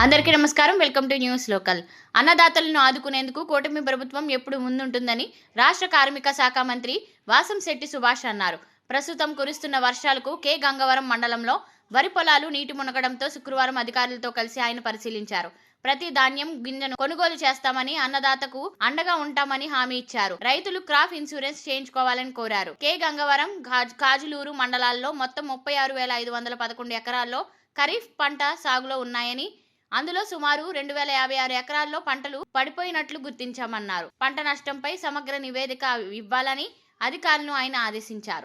అందరికీ నమస్కారం. Welcome to news local. అన్నదాతలను ఆదుకునేందుకు కూటమి ప్రభుత్వం ఎప్పుడు ముందుంటుందని రాష్ట్ర కార్మిక శాఖ మంత్రి వాసంశెట్టి సుభాష్ అన్నారు. ప్రస్తుతం కురుస్తున్న వర్షాలకు కె. గంగవరం మండలంలో వరి పొలాలు నీటి మునగడంతో శుక్రవారం అధికారులతో కలిసి ఆయన పరిశీలించారు. ప్రతి ధాన్యం గింజను కొనుగోలు చేస్తామని అన్నదాతకు అండగా ఉంటామని హామీ ఇచ్చారు. రైతులు క్రాప్ ఇన్సూరెన్స్ చేయించుకోవాలని కోరారు. కె. గంగవరం గాజ్- కాజులూరు మండలాల్లో మొత్తం ముప్పై ఆరు వేల ఐదు వందల పదకొండు ఎకరాల్లో ఖరీఫ్ పంట సాగులో ఉన్నాయని అందులో సుమారు రెండు వేల యాభై ఆరు ఎకరాల్లో పంటలు పడిపోయినట్లు గుర్తించామన్నారు. పంట నష్టంపై సమగ్ర నివేదిక ఇవ్వాలని అధికారులను ఆయన ఆదేశించారు.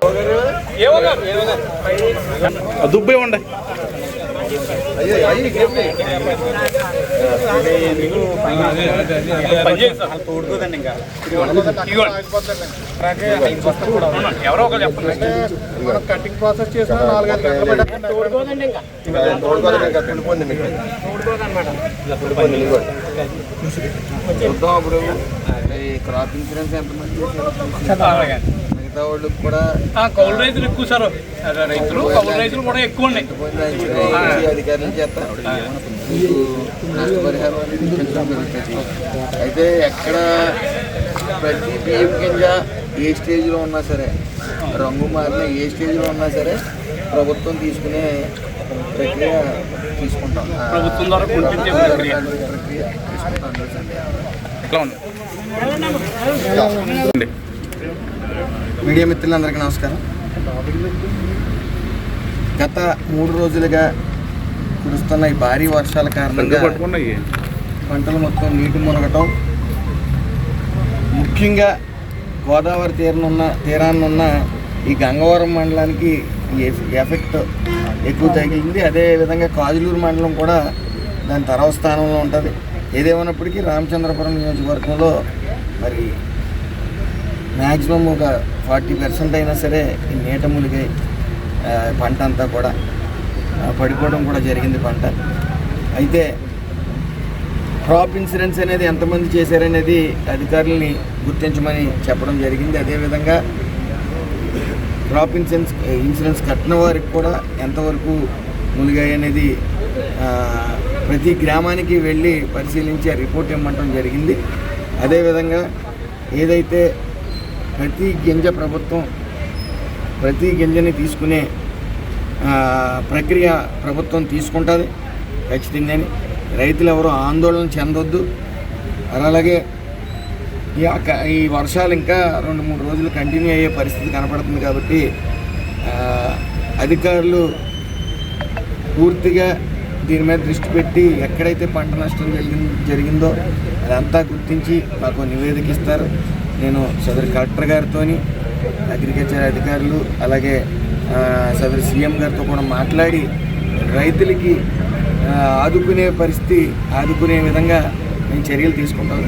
తోడుకోదండి ఇంకా ఎవరో ఒకరు చెప్పండి మనం కటింగ్ ప్రాసెస్ చేసిన నాలుగైదు గంటలు పెట్టాలి తోడుకోదండి ఇంకా చూద్దాం ఇప్పుడు ఈ క్రాప్ ఇన్సూరెన్స్ ఎంతమంది. మిగతా వాళ్ళకి కూడా ఆ, కౌలు రైతులు ఎక్కువ సార్. రైతులు కౌలు రైతులు కూడా ఎక్కువ ఉన్నాయి. అధికారులు మీకు నష్టపరిహారం అయితే ఎక్కడ ప్రతి బియ్యం గింజ ఏ స్టేజ్లో ఉన్నా సరే రంగు మారిన ఏ స్టేజ్లో ఉన్నా సరే ప్రభుత్వం తీసుకునే ప్రక్రియ తీసుకుంటాం. ప్రభుత్వం ద్వారా ప్రక్రియ. ప్రక్రియ తీసుకుంటాం. మీడియా మిత్రులందరికీ నమస్కారం. గత మూడు రోజులుగా కురుస్తున్న ఈ భారీ వర్షాల కారణంగా పంటలు మొత్తం నీటి మునగటం. ముఖ్యంగా గోదావరి తీరనున్న తీరాన్నున్న ఈ గంగవరం మండలానికి ఎఫెక్ట్ ఎక్కువ తగిలింది. అదేవిధంగా కాజులూరు మండలం కూడా దాని తర్వాత స్థానంలో ఉంటుంది. ఏదేమైనప్పటికీ రామచంద్రపురం నియోజకవర్గంలో మరి మ్యాక్సిమం ఒక ఫార్టీ పర్సెంట్ అయినా సరే ఈ నీట మునిగి పంట అంతా కూడా పడిపోవడం కూడా జరిగింది పంట. అయితే క్రాప్ ఇన్సూరెన్స్ అనేది ఎంతమంది చేశారనేది అధికారులని గుర్తించమని చెప్పడం జరిగింది. అదేవిధంగా క్రాప్ ఇన్సూరెన్స్ ఇన్సూరెన్స్ కట్టిన వారికి కూడా ఎంతవరకు మునిగాయి అనేది ప్రతి గ్రామానికి వెళ్ళి పరిశీలించి రిపోర్ట్ ఇవ్వమంటం జరిగింది. అదేవిధంగా ఏదైతే ప్రతి గింజ ప్రభుత్వం ప్రతి గింజని తీసుకునే ప్రక్రియ ప్రభుత్వం తీసుకుంటుంది. ఖచ్చితంగాని రైతులు ఎవరు ఆందోళన చెందొద్దు. అలాగే ఈ ఈ వర్షాలు ఇంకా రెండు మూడు రోజులు కంటిన్యూ అయ్యే పరిస్థితి కనపడుతుంది కాబట్టి అధికారులు పూర్తిగా దీని మీద దృష్టి పెట్టి ఎక్కడైతే పంట నష్టం జరిగిందో అదంతా గుర్తించి మాకు నివేదిక ఇస్తారు. నేను సదరు కలెక్టర్ గారితో అగ్రికల్చర్ అధికారులు అలాగే సదరు సీఎం గారితో కూడా మాట్లాడి రైతులకి ఆదుకునే పరిస్థితి ఆదుకునే విధంగా నేను చర్యలు తీసుకుంటాను